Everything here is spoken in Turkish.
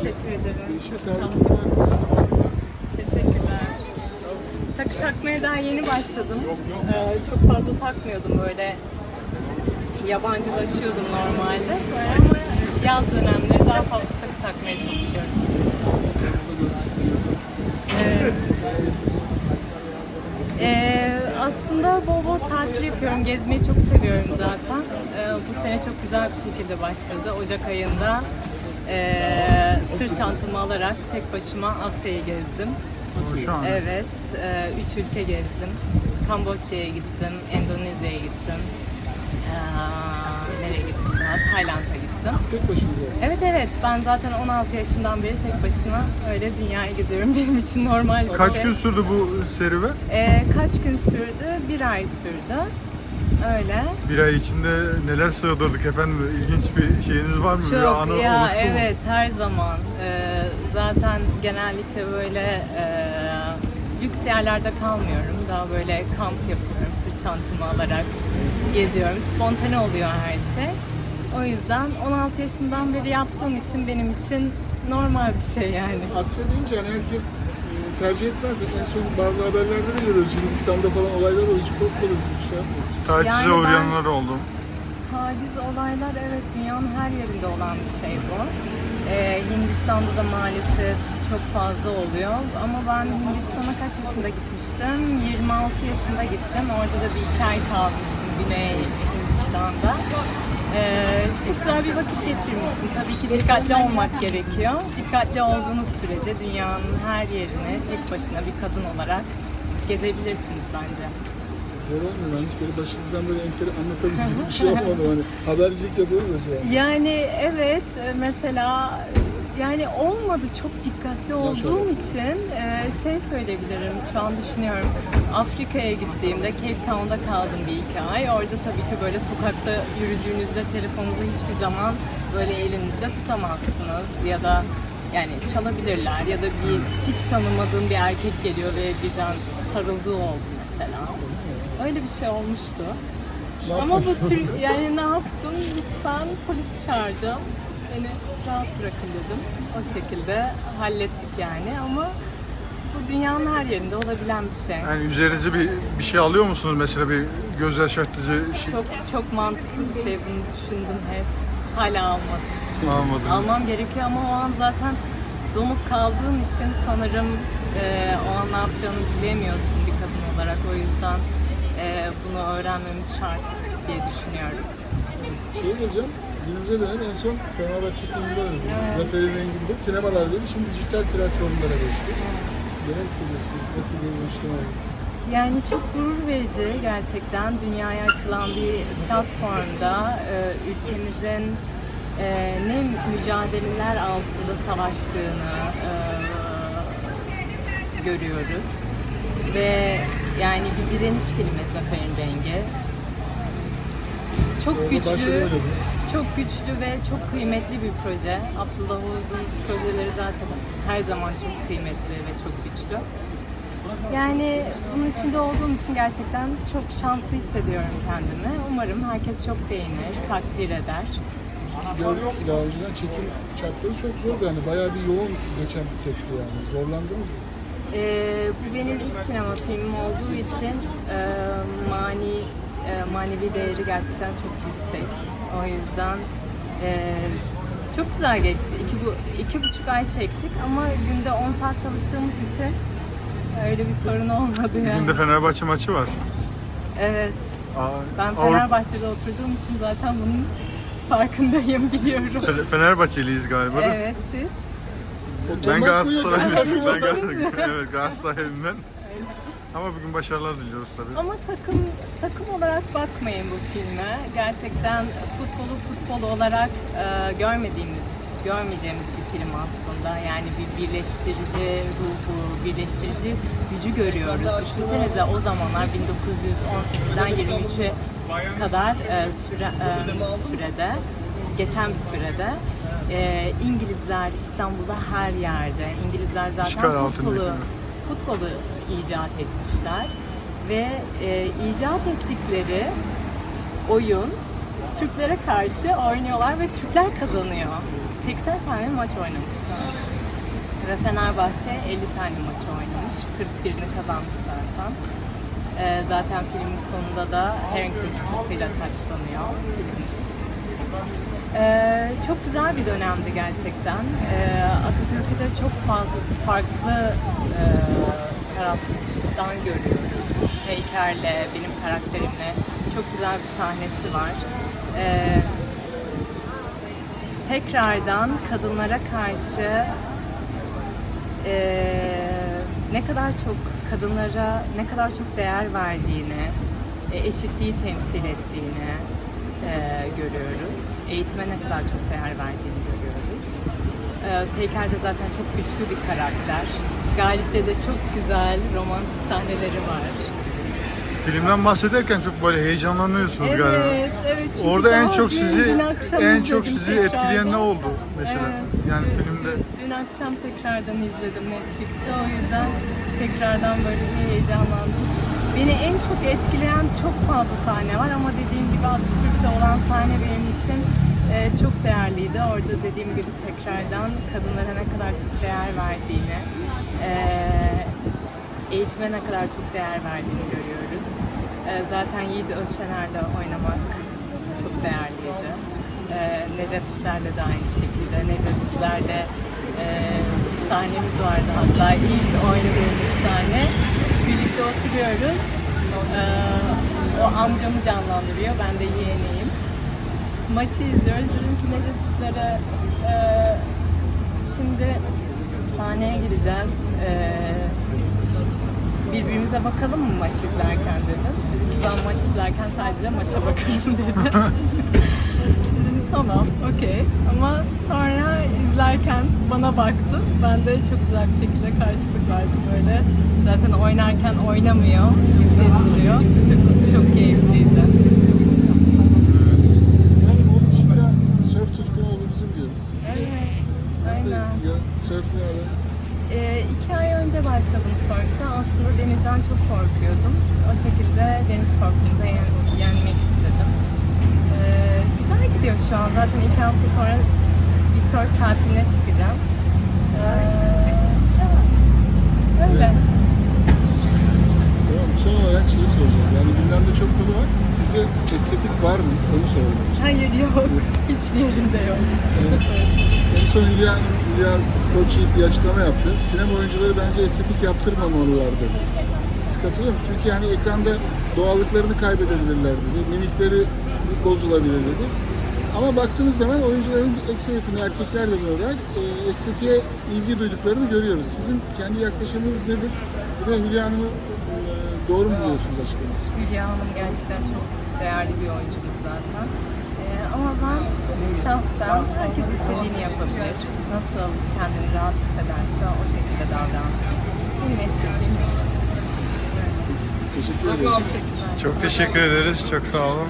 Teşekkür ederim. Sağ olun. Teşekkürler. Takı takmaya daha yeni başladım. Ee, çok fazla takmıyordum böyle. Yabancılaşıyordum normalde. Ama yaz dönemleri daha fazla takı takmaya çalışıyorum. Evet. Ee, aslında bol bol tatil yapıyorum. Gezmeyi çok seviyorum zaten. Ee, bu sene çok güzel bir şekilde başladı. Ocak ayında ee, sırt çantamı alarak tek başıma Asya'yı gezdim. Evet, e, üç ülke gezdim. Kamboçya'ya gittim, Endonezya'ya gittim. Ee, nereye gittim daha? Tayland'a gittim. Tek başınıza. Evet evet, ben zaten 16 yaşımdan beri tek başına öyle dünyayı geziyorum. Benim için normal bir Kaç şey. gün sürdü bu serüven? Ee, kaç gün sürdü? Bir ay sürdü. Öyle. Bir ay içinde neler sığdırdık efendim? İlginç bir şeyiniz var mı? bir Çok anı ya oluştu mu? evet her zaman. Ee, zaten genellikle böyle e, lüks yerlerde kalmıyorum. Daha böyle kamp yapıyorum. Sırt çantamı alarak geziyorum. Spontane oluyor her şey. O yüzden 16 yaşımdan beri yaptığım için benim için normal bir şey yani. Asya deyince hani herkes tercih etmez. En son bazı haberlerde de görüyoruz. Hindistan'da falan olaylar oluyor. Hiç korkmadınız mı? Şey yapmıyoruz. Tacize Yani ben- uğrayanlar oldu. Taciz olaylar evet dünyanın her yerinde olan bir şey bu. Ee, Hindistan'da da maalesef çok fazla oluyor. Ama ben Hindistan'a kaç yaşında gitmiştim? 26 yaşında gittim. Orada da bir iki ay kalmıştım Güney Hindistan'da. Ee, çok güzel bir vakit geçirmiştim. Tabii ki dikkatli olmak gerekiyor. Dikkatli olduğunuz sürece dünyanın her yerini tek başına bir kadın olarak gezebilirsiniz bence. Zor olmuyor. Ben hiç böyle başınızdan böyle entel anlatabileceğiniz bir şey olmadı. Hani habercilik yapıyoruz ya şu an. Yani evet e, mesela yani olmadı çok dikkatli olduğum için e, şey söyleyebilirim şu an düşünüyorum Afrika'ya gittiğimde Cape Town'da kaldım bir iki ay orada tabii ki böyle sokakta yürüdüğünüzde telefonunuzu hiçbir zaman böyle elinizde tutamazsınız ya da yani çalabilirler ya da bir hiç tanımadığım bir erkek geliyor ve birden sarıldığı oldu mesela öyle bir şey olmuştu. Ama bu yaptın? tür yani ne yaptım? Lütfen polis çağıracağım. Beni rahat bırakın dedim. O şekilde hallettik yani ama bu dünyanın her yerinde olabilen bir şey. Yani üzerinize bir bir şey alıyor musunuz mesela bir göz yaşartıcı şey Çok çok mantıklı bir şey bunu düşündüm hep. Hala almadım. almadınız? Almam gerekiyor ama o an zaten donup kaldığın için sanırım e, o an ne yapacağını bilemiyorsun bir kadın olarak. O yüzden e, bunu öğrenmemiz şart diye düşünüyorum. Şey diyeceğim. Günümüze dönen en son Fenerbahçe filminde oynadınız. Zafer'in renginde. Sinemalardaydı. Şimdi dijital platformlara geçti. Neler hissediyorsunuz? Nasıl bir işlemediniz? Yani çok gurur verici gerçekten dünyaya açılan bir platformda e, ülkemizin e, ne mücadeleler altında savaştığını e, görüyoruz. Ve yani bir direniş filmi Zafer'in Rengi. Çok güçlü, çok güçlü ve çok kıymetli bir proje. Abdullah Oğuz'un projeleri zaten her zaman çok kıymetli ve çok güçlü. Yani bunun içinde olduğum için gerçekten çok şanslı hissediyorum kendimi. Umarım herkes çok beğenir, takdir eder. Gördük ki daha önceden çekim şartları çok zordu yani bayağı bir yoğun geçen bir setti yani. Zorlandınız mı? Ee, bu benim ilk sinema filmim olduğu için e, mani e, manevi değeri gerçekten çok yüksek. O yüzden e, çok güzel geçti. İki, bu, iki buçuk ay çektik ama günde 10 saat çalıştığımız için öyle bir sorun olmadı Bugün yani. de Fenerbahçe maçı var. Evet. Aa, Ben Fenerbahçe'de oturduğum için zaten bunun farkındayım, biliyorum. Fe- Fenerbahçeliyiz galiba. Evet, siz? Ben Galatasaraylıyım. Ben olarak? Galatasaray- evet Galatasaraylıyım ben. Ama bugün başarılar diliyoruz tabii. Ama takım takım olarak bakmayın bu filme. Gerçekten futbolu futbol olarak e, görmediğimiz, görmeyeceğimiz bir film aslında. Yani bir birleştirici ruhu, birleştirici gücü görüyoruz. Düşünsenize o zamanlar 1918'den 23'e kadar e, süre, e, sürede, geçen bir sürede e, İngilizler İstanbul'da her yerde. İngilizler zaten futbolu? Futbolu icat etmişler ve e, icat ettikleri oyun Türklere karşı oynuyorlar ve Türkler kazanıyor. 80 tane maç oynamışlar. Ve Fenerbahçe 50 tane maç oynamış. 41'ini kazanmış zaten. Ee, zaten filmin sonunda da Harrington kitasıyla taçlanıyor filmimiz. Ee, çok güzel bir dönemdi gerçekten. Ee, Atatürk'ü de çok fazla farklı e, taraftan görüyoruz. Heykerle, benim karakterimle çok güzel bir sahnesi var. Ee, tekrardan kadınlara karşı eee, ne kadar çok kadınlara ne kadar çok değer verdiğini, e, eşitliği temsil ettiğini eee, görüyoruz. Eğitime ne kadar çok değer verdiğini görüyoruz. Eee Peyker de zaten çok güçlü bir karakter. Galip'te de çok güzel romantik sahneleri var. Filmden bahsederken çok böyle heyecanlanıyorsunuz galiba. Evet, evet. Orada en çok sizi en çok sizi etkileyen tekrardan. ne oldu mesela? Evet, Yani dün, filmde Dün, dün akşam tekrardan izledim Netflix'i. O yüzden tekrardan böyle bir heyecanlandım. Beni en çok etkileyen çok fazla sahne var ama dediğim gibi Atatürk'te olan sahne benim için e, çok değerliydi. Orada dediğim gibi tekrardan kadınlara ne kadar çok değer verdiğini, e, eğitime ne kadar çok değer verdiğini görüyoruz. E, zaten Yiğit Özşener'le oynamak çok değerliydi. Nejat İşler'le de aynı şekilde. Nejat İşler'le bir sahnemiz vardı hatta ilk oynadığımız sahne. Oturuyoruz. E, o amcamı canlandırıyor, ben de yeğeniyim. Maçı izliyoruz. Dedim ki İşler'e e, şimdi sahneye gireceğiz. E, birbirimize bakalım mı maç izlerken dedim. Ben maç izlerken sadece maça bakarım dedi. dedim tamam, okey. Ama sonra izlerken bana baktı. Ben de çok güzel bir şekilde karşılık verdim böyle. Zaten oynarken oynamıyor, hissettiriyor. Çok, çok keyifliydi. Yani onun dışında sörf tutkunu olduğunuzu biliyoruz. Evet, Nasıl aynen. ya, sörfle aranız? Ee, iki ay önce başladım sörfe. Aslında denizden çok korkuyordum. O şekilde deniz korkumu da yen- yenmek istedim. Ee, güzel gidiyor şu an. Zaten iki hafta sonra bir sörf tatiline çıkacağım. Ee, öyle. Tamam, son olarak şeyi soracağız. Yani gündemde çok konu var. Sizde estetik var mı? Onu soralım. Hayır yok. Hiçbir yerinde yok. Sıfır. En son Hülya, Hülya Koçyiğit bir açıklama yaptı. Sinema oyuncuları bence estetik yaptırmamalılar dedi. Siz katılıyor musunuz? Çünkü yani ekranda doğallıklarını kaybedebilirler dedi. Mimikleri bozulabilir dedi. Ama baktığımız zaman oyuncuların ekseriyetini erkekler de olarak e, estetiğe ilgi duyduklarını görüyoruz. Sizin kendi yaklaşımınız nedir? Bir de Hülya Hanım'ı e, doğru mu buluyorsunuz açıklaması? Hülya Hanım gerçekten çok değerli bir oyuncumuz zaten. Ee, ama ben şahsen herkes istediğini yapabilir. Nasıl kendini rahat hissederse o şekilde davransın. Benim istediğim bu. Teşekkür ederiz. Çok teşekkür ederiz. Çok sağ olun.